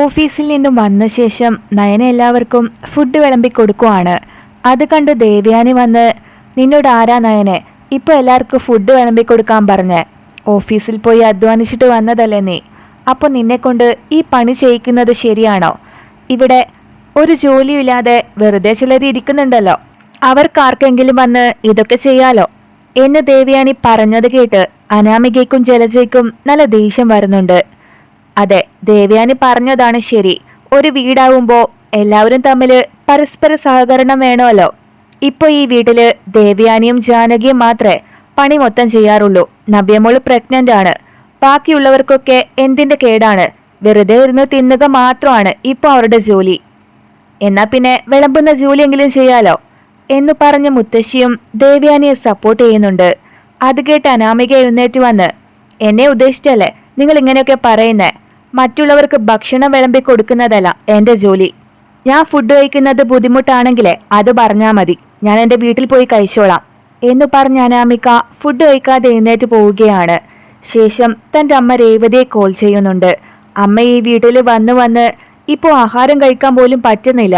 ഓഫീസിൽ നിന്നും വന്ന ശേഷം നയന എല്ലാവർക്കും ഫുഡ് വിളമ്പി കൊടുക്കുവാണ്. അത് കണ്ട് ദേവ്യാനി വന്ന് നിന്നോട് ആരാ നയനെ? ഇപ്പോൾ എല്ലാവർക്കും ഫുഡ് വിളമ്പി കൊടുക്കാൻ പറഞ്ഞ്. ഓഫീസിൽ പോയി അധ്വാനിച്ചിട്ട് വന്നതല്ലേ നീ? അപ്പോൾ നിന്നെക്കൊണ്ട് ഈ പണി ചെയ്യിക്കുന്നത് ശരിയാണോ? ഇവിടെ ഒരു ജോലിയില്ലാതെ വെറുതെ ചിലർ ഇരിക്കുന്നുണ്ടല്ലോ. അവർക്കാർക്കെങ്കിലും വന്ന് ഇതൊക്കെ ചെയ്യാലോ? എന്ന് ദേവ്യാനി പറഞ്ഞത് കേട്ട് അനാമികയ്ക്കും ജലജയ്ക്കും നല്ല ദേഷ്യം വരുന്നുണ്ട്. അതെ ദേവയാനി പറഞ്ഞതാണ് ശരി. ഒരു വീടാവുമ്പോ എല്ലാവരും തമ്മിൽ പരസ്പര സഹകരണം വേണമല്ലോ. ഇപ്പൊ ഈ വീട്ടിൽ ദേവയാനിയും ജാനകിയും മാത്രമേ പണി മൊത്തം ചെയ്യാറുള്ളൂ. നവ്യമോൾ പ്രഗ്നന്റ് ആണ് ബാക്കിയുള്ളവർക്കൊക്കെ എന്തിന്റെ കേടാണ്? വെറുതെ ഇരുന്ന് തിന്നുക മാത്രമാണ് ഇപ്പൊ അവരുടെ ജോലി. എന്നാ പിന്നെ വിളമ്പുന്ന ജോലിയെങ്കിലും ചെയ്യാലോ? എന്ന് പറഞ്ഞ് മുത്തശ്ശിയും ദേവ്യാനിയെ സപ്പോർട്ട് ചെയ്യുന്നുണ്ട്. അത് കേട്ട് അനാമിക എഴുന്നേറ്റ് വന്ന് എന്നെ ഉദ്ദേശിച്ചല്ലേ നിങ്ങൾ ഇങ്ങനെയൊക്കെ പറയുന്നത് മറ്റുള്ളവർക്ക് ഭക്ഷണം വിളമ്പി കൊടുക്കുന്നതല്ല എന്റെ ജോലി. ഞാൻ ഫുഡ് കഴിക്കുന്നത് ബുദ്ധിമുട്ടാണെങ്കിലേ അത് പറഞ്ഞാൽ മതി. ഞാൻ എന്റെ വീട്ടിൽ പോയി കഴിച്ചോളാം എന്ന് പറഞ്ഞ അനാമിക ഫുഡ് കഴിക്കാതെ എഴുന്നേറ്റ് പോവുകയാണ്. ശേഷം തന്റെ അമ്മ രേവതിയെ കോൾ ചെയ്യുന്നുണ്ട്. അമ്മ ഈ വീട്ടിൽ വന്ന് വന്ന് ഇപ്പോൾ ആഹാരം കഴിക്കാൻ പോലും പറ്റുന്നില്ല.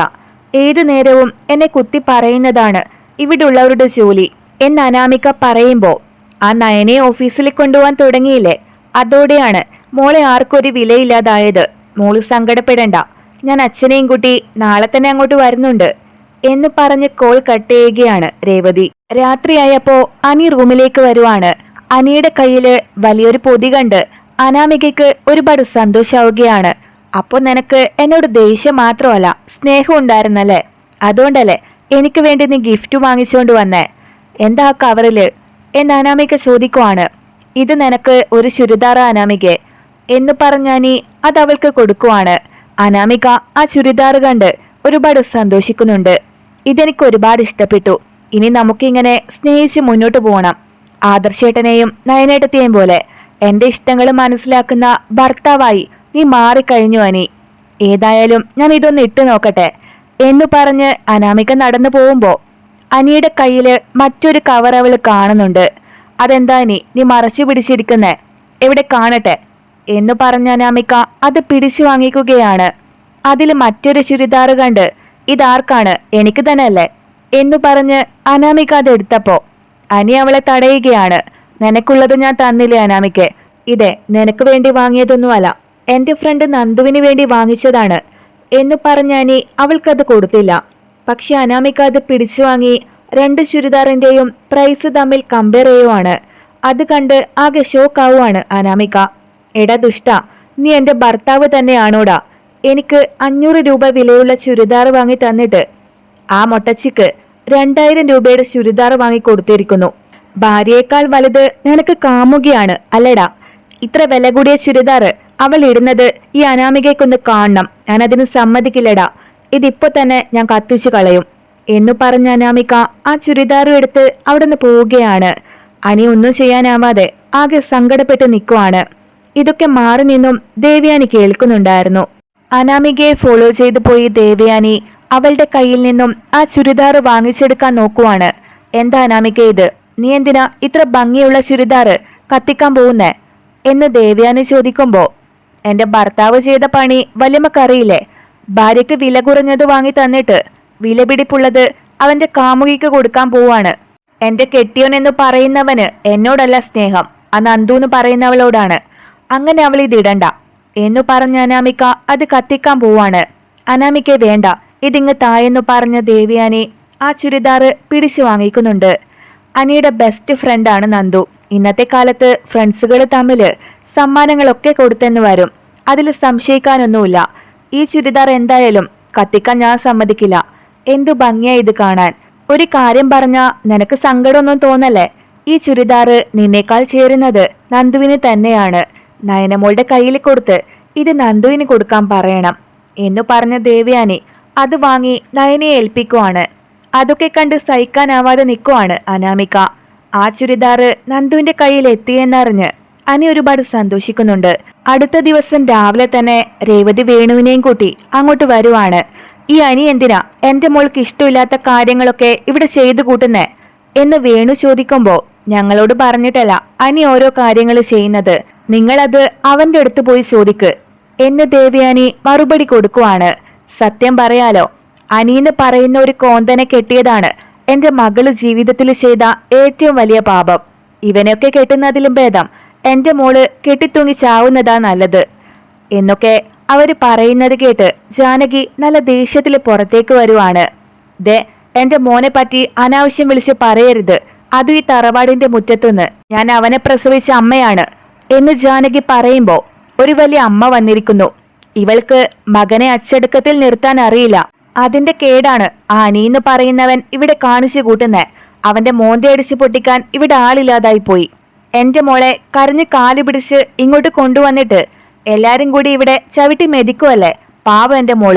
ഏതു നേരവും എന്നെ കുത്തി പറയുന്നതാണ് ഇവിടുള്ളവരുടെ ജോലി എന്ന് അനാമിക പറയുമ്പോൾ ആ നയനെ ഓഫീസിൽ കൊണ്ടുപോകാൻ തുടങ്ങിയില്ലേ? അതോടെയാണ് മോളെ ആർക്കൊരു വിലയില്ലാതായത്. മോൾ സങ്കടപ്പെടണ്ട. ഞാൻ അച്ഛനെയും കൂട്ടി നാളെ തന്നെ അങ്ങോട്ട് വരുന്നുണ്ട് എന്ന് പറഞ്ഞ് കോൾ കട്ട് ചെയ്യുകയാണ് രേവതി. രാത്രിയായപ്പോ അനി റൂമിലേക്ക് വരുവാണ്. അനിയുടെ കയ്യിൽ വലിയൊരു പൊതി കണ്ട് അനാമികയ്ക്ക് ഒരുപാട് സന്തോഷാവുകയാണ്. അപ്പോൾ നിനക്ക് എന്നോട് ദേഷ്യം മാത്രമല്ല സ്നേഹം ഉണ്ടായിരുന്നല്ലേ? അതുകൊണ്ടല്ലേ എനിക്ക് വേണ്ടി നീ ഗിഫ്റ്റ് വാങ്ങിച്ചുകൊണ്ട് വന്നേ? എന്താ ആ കവറിൽ? എന്ന് അനാമിക ചോദിക്കുവാണ്. ഇത് നിനക്ക് ഒരു ചുരിദാറ അനാമികെ എന്ന് പറഞ്ഞാനി അത് അവൾക്ക് കൊടുക്കുവാണ്. അനാമിക ആ ചുരിദാർ കണ്ട് ഒരുപാട് സന്തോഷിക്കുന്നുണ്ട്. ഇതെനിക്ക് ഒരുപാട് ഇഷ്ടപ്പെട്ടു. ഇനി നമുക്കിങ്ങനെ സ്നേഹിച്ച് മുന്നോട്ട് പോകണം ആദർശേട്ടനെയും നയനേട്ടത്തെയും പോലെ എന്റെ ഇഷ്ടങ്ങൾ മനസ്സിലാക്കുന്ന ഭർത്താവായി നീ മാറിക്കഴിഞ്ഞു അനി. ഏതായാലും ഞാൻ ഇതൊന്ന് ഇട്ടു നോക്കട്ടെ എന്ന് പറഞ്ഞ് അനാമിക നടന്നു പോകുമ്പോ അനിയുടെ കയ്യിൽ മറ്റൊരു കവർ അവൾ കാണുന്നുണ്ട്. അതെന്താ ഇനി? നീ മറച്ചു പിടിച്ചിരിക്കുന്നേ. എവിടെ കാണട്ടെ? എന്ന് പറഞ്ഞ അനാമിക അത് പിടിച്ചു വാങ്ങിക്കുകയാണ്. അതിൽ മറ്റൊരു ചുരിദാർ കണ്ട് ഇതാർക്കാണ്? എനിക്ക് തന്നെ അല്ലേ എന്നു പറഞ്ഞ് അനാമിക അത് എടുത്തപ്പോ അനി അവളെ തടയുകയാണ്. നിനക്കുള്ളത് ഞാൻ തന്നില്ലേ അനാമിക്ക് ഇതെ നിനക്ക് വേണ്ടി വാങ്ങിയതൊന്നുമല്ല. എന്റെ ഫ്രണ്ട് നന്ദുവിന് വേണ്ടി വാങ്ങിച്ചതാണ്. എന്ന് പറഞ്ഞ അനി അവൾക്കത് കൊടുത്തില്ല. പക്ഷെ അനാമിക അത് പിടിച്ചു വാങ്ങി രണ്ട് ചുരിദാറിന്റെയും പ്രൈസ് തമ്മിൽ കമ്പയർ ചെയ്യുവാണ് അത് കണ്ട് ആകെ ഷോക്കാവുകയാണ് അനാമിക. എടാ ദുഷ്ട നീ എന്റെ ഭർത്താവ് തന്നെയാണോടാ. എനിക്ക് അഞ്ഞൂറ് രൂപ വിലയുള്ള ചുരിദാർ വാങ്ങി തന്നിട്ട്. ആ മൊട്ടച്ചിക്ക് രണ്ടായിരം രൂപയുടെ ചുരിദാർ വാങ്ങി കൊടുത്തിരിക്കുന്നു. ഭാര്യയേക്കാൾ വലുത് നിനക്ക് കാമുകയാണ് അല്ലടാ. ഇത്ര വില കൂടിയ ചുരിദാർ അവൾ ഇടുന്നത് ഈ അനാമികയ്ക്കൊന്ന് കാണണം. ഞാൻ അതിന് സമ്മതിക്കില്ലടാ. ഇതിപ്പോ തന്നെ ഞാൻ കത്തിച്ചു കളയും. എന്നു പറഞ്ഞ അനാമിക ആ ചുരിദാറും എടുത്ത് അവിടുന്ന് പോവുകയാണ്. അനി ഒന്നും ചെയ്യാനാവാതെ ആകെ സങ്കടപ്പെട്ട് നിൽക്കുവാണ് ഇതൊക്കെ മാറി നിന്നും ദേവയാനി കേൾക്കുന്നുണ്ടായിരുന്നു. അനാമികയെ ഫോളോ ചെയ്തു പോയി ദേവയാനി അവളുടെ കയ്യിൽ നിന്നും ആ ചുരിദാർ വാങ്ങിച്ചെടുക്കാൻ നോക്കുവാണ്. എന്താ അനാമിക ഇത്? നീ എന്തിനാ ഇത്ര ഭംഗിയുള്ള ചുരിദാർ കത്തിക്കാൻ പോകുന്നേ? എന്ന് ദേവയാനി ചോദിക്കുമ്പോൾ എന്റെ ഭർത്താവ് ചെയ്ത പണി വല്യമ്മക്കറിയില്ലേ? ഭാര്യയ്ക്ക് വില കുറഞ്ഞത് വാങ്ങി തന്നിട്ട് വിലപിടിപ്പുള്ളത് അവന്റെ കാമുകിക്ക് കൊടുക്കാൻ പോവാണ്. എന്റെ കെട്ടിയോൻ എന്ന് പറയുന്നവന് എന്നോടല്ല സ്നേഹം. ആ നന്ദു എന്ന് പറയുന്നവളോടാണ്. അങ്ങനെ അവൾ ഇതിടണ്ട എന്നു പറഞ്ഞ അനാമിക അത് കത്തിക്കാൻ പോവാണ്. അനാമിക വേണ്ട. ഇതിങ്ങ് തായെന്നു പറഞ്ഞ ദേവിയാനെ ആ ചുരിദാറ് പിടിച്ചു വാങ്ങിക്കുന്നുണ്ട്. അനിയുടെ ബെസ്റ്റ് ഫ്രണ്ടാണ് നന്ദു. ഇന്നത്തെ കാലത്ത് ഫ്രണ്ട്സുകൾ തമ്മിൽ സമ്മാനങ്ങളൊക്കെ കൊടുത്തെന്ന് വരും. അതിൽ സംശയിക്കാനൊന്നുമില്ല. ഈ ചുരിദാർ എന്തായാലും കത്തിക്കാൻ ഞാൻ സമ്മതിക്കില്ല. എന്തു ഭംഗിയാ ഇത് കാണാൻ. ഒരു കാര്യം പറഞ്ഞ നിനക്ക് സങ്കടമൊന്നും തോന്നല്ലേ? ഈ ചുരിദാറ് നിന്നേക്കാൾ ചേരുന്നത് നന്ദുവിന് തന്നെയാണ്. നയനമോളുടെ കയ്യിൽ കൊടുത്ത് ഇത് നന്ദുവിന് കൊടുക്കാൻ പറയണം. എന്നു പറഞ്ഞ ദേവയാനി അത് വാങ്ങി നയനയെ ഏൽപ്പിക്കുവാണ്. അതൊക്കെ കണ്ട് സഹിക്കാനാവാതെ നിൽക്കുവാണ് അനാമിക. ആ ചുരിദാറ് നന്ദുവിന്റെ കയ്യിൽ എത്തിയെന്നറിഞ്ഞ് അനി ഒരുപാട് സന്തോഷിക്കുന്നുണ്ട്. അടുത്ത ദിവസം രാവിലെ തന്നെ രേവതി വേണുവിനെയും കൂട്ടി അങ്ങോട്ട് വരുവാണ്. ഈ അനി എന്തിനാ എന്റെ മോൾക്ക് ഇഷ്ടമില്ലാത്ത കാര്യങ്ങളൊക്കെ ഇവിടെ ചെയ്തു കൂട്ടുന്നേ? എന്ന് വേണു ചോദിക്കുമ്പോ ഞങ്ങളോട് പറഞ്ഞിട്ടല്ല അനി ഓരോ കാര്യങ്ങൾ ചെയ്യുന്നത്. നിങ്ങളത് അവന്റെ അടുത്ത് പോയി ചോദിക്ക്. എന്ന് ദേവയാനി മറുപടി കൊടുക്കുവാണ്. സത്യം പറയാലോ അനീന്ന് പറയുന്ന ഒരു കോന്തനെ കെട്ടിയതാണ് എന്റെ മകൾ ജീവിതത്തിൽ ചെയ്ത ഏറ്റവും വലിയ പാപം. ഇവനൊക്കെ കെട്ടുന്നതിലും ഭേദം എന്റെ മോൾ കെട്ടിത്തൂങ്ങി ചാവുന്നതാ നല്ലത്. എന്നൊക്കെ അവർ പറയുന്നത് കേട്ട് ജാനകി നല്ല ദേഷ്യത്തിൽ പുറത്തേക്ക് വരുവാണ്. ദേ എന്റെ മോനെ പറ്റി അനാവശ്യം വിളിച്ച് പറയരുത്. അതു ഈ തറവാടിന്റെ മുറ്റത്തുനിന്ന്. ഞാൻ അവനെ പ്രസവിച്ച അമ്മയാണ്. എന്ന് ജാനകി പറയുമ്പോൾ ഒരു വലിയ അമ്മ വന്നിരിക്കുന്നു. ഇവൾക്ക് മകനെ അച്ചടുക്കത്തിൽ നിർത്താൻ അറിയില്ല. അതിന്റെ കേടാണ് ആ എന്ന് പറയുന്നവൻ ഇവിടെ കാണിച്ചു കൂട്ടുന്നേ. അവന്റെ മോന്തയടിച്ച് പൊട്ടിക്കാൻ ഇവിടെ ആളില്ലാതായി പോയി എന്റെ മോളെ കരഞ്ഞ് കാലു പിടിച്ച് ഇങ്ങോട്ട് കൊണ്ടുവന്നിട്ട് എല്ലാരും കൂടി ഇവിടെ ചവിട്ടി മെതിക്കുമല്ലേ പാവം എന്റെ മോൾ.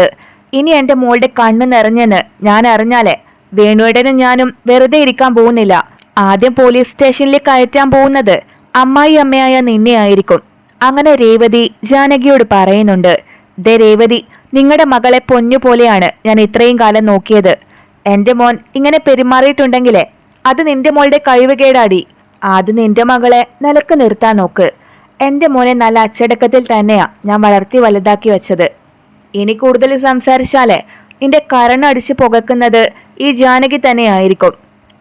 ഇനി എന്റെ മോളുടെ കണ്ണ് നിറഞ്ഞെന്ന് ഞാൻ അറിഞ്ഞാലേ? വേണുവേടനും ഞാനും വെറുതെ ഇരിക്കാൻ പോകുന്നില്ല. ആദ്യം പോലീസ് സ്റ്റേഷനിൽ കയറ്റാൻ പോകുന്നത് അമ്മായി അമ്മയായ നിന്നെയായിരിക്കും അങ്ങനെ രേവതി ജാനകിയോട് പറയുന്നുണ്ട്. ദേ രേവതി നിങ്ങളുടെ മകളെ പൊന്നു പോലെയാണ് ഞാൻ ഇത്രയും കാലം നോക്കിയത്. എന്റെ മോൻ ഇങ്ങനെ പെരുമാറിയിട്ടുണ്ടെങ്കിലേ അത് നിന്റെ മോളുടെ കഴിവ് കേടാടി. അത് നിന്റെ മകളെ നിലയ്ക്ക് നിർത്താൻ നോക്ക്. എന്റെ മോനെ നല്ല അച്ചടക്കത്തിൽ തന്നെയാ ഞാൻ വളർത്തി വലുതാക്കി വെച്ചത്. ഇനി കൂടുതൽ സംസാരിച്ചാലേ നിന്റെ കരണടിച്ച് പുകക്കുന്നത് ഈ ജാനകി തന്നെയായിരിക്കും.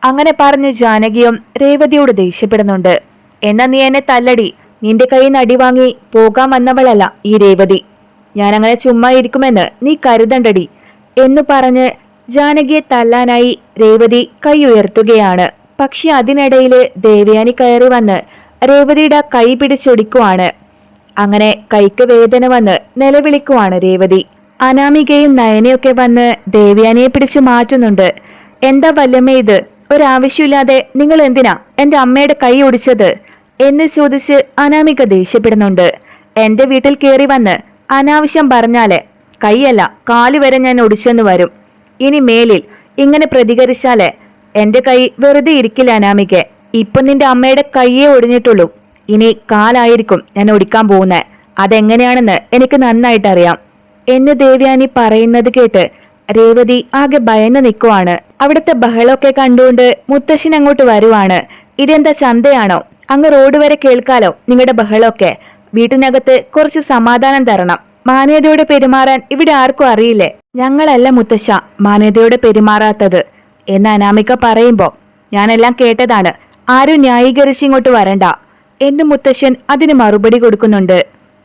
അങ്ങനെ പറഞ്ഞ് ജാനകിയും രേവതിയോട് ദേഷ്യപ്പെടുന്നുണ്ട്. എന്നാ നീ എന്നെ തല്ലടി. നിന്റെ കയ്യിൽ നിന്ന് വാങ്ങി പോകാൻ വന്നവളല്ല ഈ രേവതി. ഞാൻ അങ്ങനെ ചുമ്മാ ഇരിക്കുമെന്ന് നീ കരുതണ്ടടി എന്നു പറഞ്ഞ് ജാനകിയെ തല്ലാനായി രേവതി കൈ ഉയർത്തുകയാണ്. പക്ഷെ അതിനിടയിൽ ദേവയാനി കയറി വന്ന് രേവതിയുടെ കൈ പിടിച്ചൊടിക്കുവാണ്. അങ്ങനെ കൈക്ക് വേദന വന്ന് നിലവിളിക്കുവാണ് രേവതി. അനാമികയും നയനയൊക്കെ വന്ന് ദേവ്യാനിയെ പിടിച്ചു മാറ്റുന്നുണ്ട്. എന്താ വല്ലമ്മ ഇത്? ഒരാവശ്യമില്ലാതെ നിങ്ങൾ എന്തിനാ എന്റെ അമ്മയുടെ കൈ ഒടിച്ചത്? എന്ന് ചോദിച്ച് അനാമിക ദേഷ്യപ്പെടുന്നുണ്ട്. എന്റെ വീട്ടിൽ കയറി വന്ന് അനാവശ്യം പറഞ്ഞാൽ കൈയല്ല കാൽ വരെ ഞാൻ ഒടിച്ചെന്ന് വരും. ഇനി മേലിൽ ഇങ്ങനെ പ്രതികരിച്ചാൽ എന്റെ കൈ വെറുതെ ഇരിക്കില്ല അനാമികെ. ഇപ്പൊ നിന്റെ അമ്മയുടെ കൈയേ ഒടിഞ്ഞിട്ടുള്ളൂ. ഇനി കാലായിരിക്കും ഞാൻ ഒടിക്കാൻ പോകുന്നത്. അതെങ്ങനെയാണെന്ന് എനിക്ക് നന്നായിട്ട് അറിയാം എന്ന് ദേവ്യാനി പറയുന്നത് കേട്ട് രേവതി ആകെ ഭയന്ന് നിൽക്കുവാണ് അവിടുത്തെ ബഹളമൊക്കെ കണ്ടുകൊണ്ട് മുത്തശ്ശൻ അങ്ങോട്ട് വരുവാണ്. ഇതെന്താ ചന്തയാണോ? അങ്ങ് റോഡ് വരെ കേൾക്കാലോ നിങ്ങളുടെ ബഹളമൊക്കെ. വീട്ടിനകത്ത് കുറച്ച് സമാധാനം തരണം. മാനേതയോടെ പെരുമാറാൻ ഇവിടെ ആർക്കും അറിയില്ലേ? ഞങ്ങളല്ല മുത്തശ്ശ മാനേതയോടെ പെരുമാറാത്തത്. എന്ന് അനാമിക പറയുമ്പോൾ ഞാനെല്ലാം കേട്ടതാണ്. ആരും ന്യായീകരിച്ച് ഇങ്ങോട്ട് വരണ്ട. എന്ന് മുത്തശ്ശൻ അതിന് മറുപടി കൊടുക്കുന്നുണ്ട്.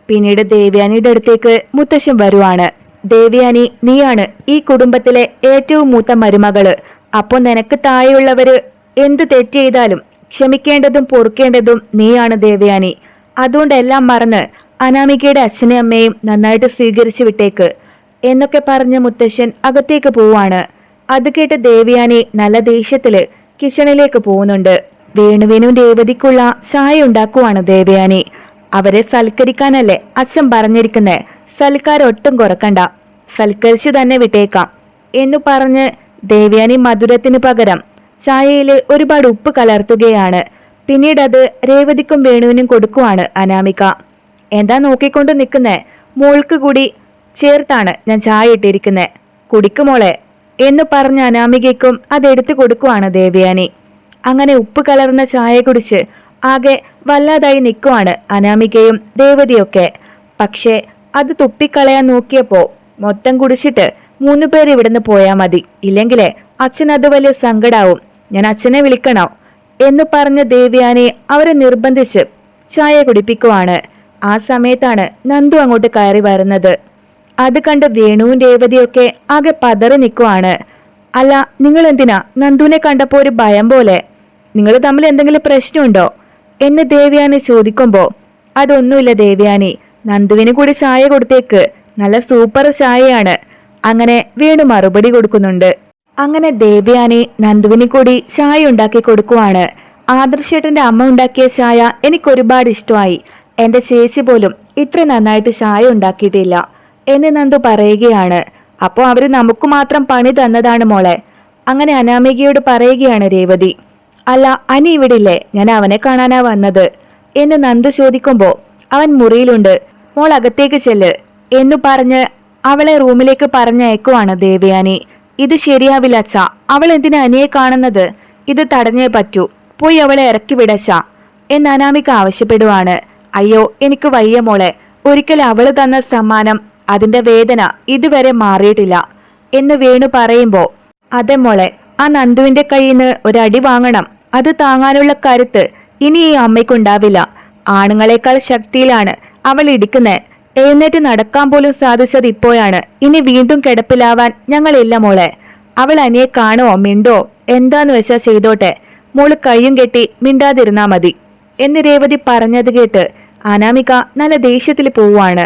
പിന്നീട് ദേവ്യാനിയുടെ അടുത്തേക്ക് മുത്തശ്ശൻ വരുവാണ്. ദേവ്യാനി നീയാണ് ഈ കുടുംബത്തിലെ ഏറ്റവും മൂത്ത മരുമകൾ. അപ്പൊ നിനക്ക് താഴെയുള്ളവര് എന്ത് തെറ്റ് ചെയ്താലും ക്ഷമിക്കേണ്ടതും പൊറുക്കേണ്ടതും നീയാണ് ദേവയാനി. അതുകൊണ്ടെല്ലാം മറന്ന് അനാമികയുടെ അച്ഛനെയും അമ്മയും നന്നായിട്ട് സ്വീകരിച്ചു വിട്ടേക്ക്. എന്നൊക്കെ പറഞ്ഞ് മുത്തശ്ശൻ അകത്തേക്ക് പോവാണ്. അത് കേട്ട് ദേവയാനി നല്ല ദേഷ്യത്തിൽ കിച്ചണിലേക്ക് പോകുന്നുണ്ട്. വേണുവിനും രേവതിക്കുള്ള ചായ ഉണ്ടാക്കുവാണ് ദേവയാനി. അവരെ സൽക്കരിക്കാനല്ലേ അച്ഛൻ പറഞ്ഞിരിക്കുന്നേ. സൽക്കാരം ഒട്ടും കുറക്കണ്ട. സൽക്കരിച്ചു തന്നെ വിട്ടേക്കാം. എന്നു പറഞ്ഞ് ദേവയാനി മധുരത്തിന് പകരം ചായയിൽ ഒരുപാട് ഉപ്പ് കലർത്തുകയാണ്. പിന്നീട് അത് രേവതിക്കും വേണുവിനും കൊടുക്കുവാണ് അനാമിക. എന്താ നോക്കിക്കൊണ്ട് നിൽക്കുന്നേ മോൾക്ക് കൂടി ചേർത്താണ് ഞാൻ ചായ ഇട്ടിരിക്കുന്നേ. കുടിക്കുമോളെ എന്ന് പറഞ്ഞ അനാമികയ്ക്കും അതെടുത്തു കൊടുക്കുവാണ് ദേവയാനി. അങ്ങനെ ഉപ്പ് കലർന്ന ചായ കുടിച്ച് ആകെ വല്ലാതായി നിൽക്കുവാണ് അനാമികയും രേവതിയൊക്കെ. പക്ഷേ അത് തുപ്പിക്കളയാൻ നോക്കിയപ്പോൾ മൊത്തം കുടിച്ചിട്ട് മൂന്ന് പേര് ഇവിടുന്ന് പോയാ മതി. ഇല്ലെങ്കിലേ അച്ഛൻ അത് വലിയ സങ്കടാവും. ഞാൻ അച്ഛനെ വിളിക്കണോ? എന്ന് പറഞ്ഞ ദേവ്യാനെ അവരെ നിർബന്ധിച്ച് ചായ കുടിപ്പിക്കുവാണ്. ആ സമയത്താണ് നന്ദു അങ്ങോട്ട് കയറി വരുന്നത്. അത് കണ്ട് വേണുവും രേവതിയൊക്കെ ആകെ പതറി നിൽക്കുവാണ് അല്ല നിങ്ങൾ എന്തിനാ നന്ദുവിനെ കണ്ടപ്പോൾ ഒരു ഭയം പോലെ നിങ്ങൾ തമ്മിൽ എന്തെങ്കിലും പ്രശ്നമുണ്ടോ? എന്ന് ദേവ്യാനി ചോദിക്കുമ്പോൾ അതൊന്നുമില്ല ദേവ്യാനി നന്ദുവിന് കൂടി ചായ കൊടുത്തേക്ക്. നല്ല സൂപ്പർ ചായയാണ്. അങ്ങനെ വീണു മറുപടി കൊടുക്കുന്നുണ്ട്. അങ്ങനെ ദേവ്യാനി നന്ദുവിന് കൂടി ചായ ഉണ്ടാക്കി കൊടുക്കുവാണ്. ആദർശേട്ടന്റെ അമ്മ ഉണ്ടാക്കിയ ചായ എനിക്ക് ഒരുപാട് ഇഷ്ടമായി. എന്റെ ചേച്ചി പോലും ഇത്ര നന്നായിട്ട് ചായ ഉണ്ടാക്കിയിട്ടില്ല എന്ന് നന്ദു പറയുകയാണ്. അപ്പോൾ അവർ നമുക്ക് മാത്രം പണി തന്നതാണ് മോളെ. അങ്ങനെ അനാമികയോട് പറയുകയാണ് രേവതി. അല്ല അനി ഇവിടില്ലേ? ഞാൻ അവനെ കാണാനാ വന്നത്. എന്ന് നന്ദു ചോദിക്കുമ്പോ അവൻ മുറിയിലുണ്ട്. മോൾ അകത്തേക്ക് ചെല്ല്. എന്നു പറഞ്ഞ് അവളെ റൂമിലേക്ക് പറഞ്ഞയക്കുവാണ് ദേവയാനി. ഇത് ശരിയാവില്ല അച്ഛ. അവൾ എന്തിനാ അനിയെ കാണുന്നത്? ഇത് തടഞ്ഞേ പറ്റൂ. പോയി അവളെ ഇറക്കി വിടച്ച എന്ന് അനാമിക ആവശ്യപ്പെടുവാണ്. അയ്യോ എനിക്ക് വയ്യ മോളെ. ഒരിക്കൽ അവൾ തന്ന സമ്മാനം അതിന്റെ വേദന ഇതുവരെ മാറിയിട്ടില്ല. എന്ന് വേണു പറയുമ്പോ അതെ മോളെ ആ നന്ദുവിന്റെ കയ്യിൽ നിന്ന് ഒരടി വാങ്ങണം. അത് താങ്ങാനുള്ള കരുത്ത് ഇനി ഈ അമ്മയ്ക്കുണ്ടാവില്ല. ആണുങ്ങളെക്കാൾ ശക്തിയിലാണ് അവൾ ഇടിക്കുന്നത്. എഴുന്നേറ്റ് നടക്കാൻ പോലും സാധിച്ചത് ഇപ്പോഴാണ്. ഇനി വീണ്ടും കിടപ്പിലാവാൻ ഞങ്ങളില്ല മോളെ. അവൾ അനിയെ കാണോ മിണ്ടോ? എന്താന്ന് വെച്ചാൽ ചെയ്തോട്ടെ. മോൾ കയ്യും കെട്ടി മിണ്ടാതിരുന്നാ മതി. എന്ന് രേവതി പറഞ്ഞത് കേട്ട് അനാമിക നല്ല ദേഷ്യത്തിൽ പോവാണ്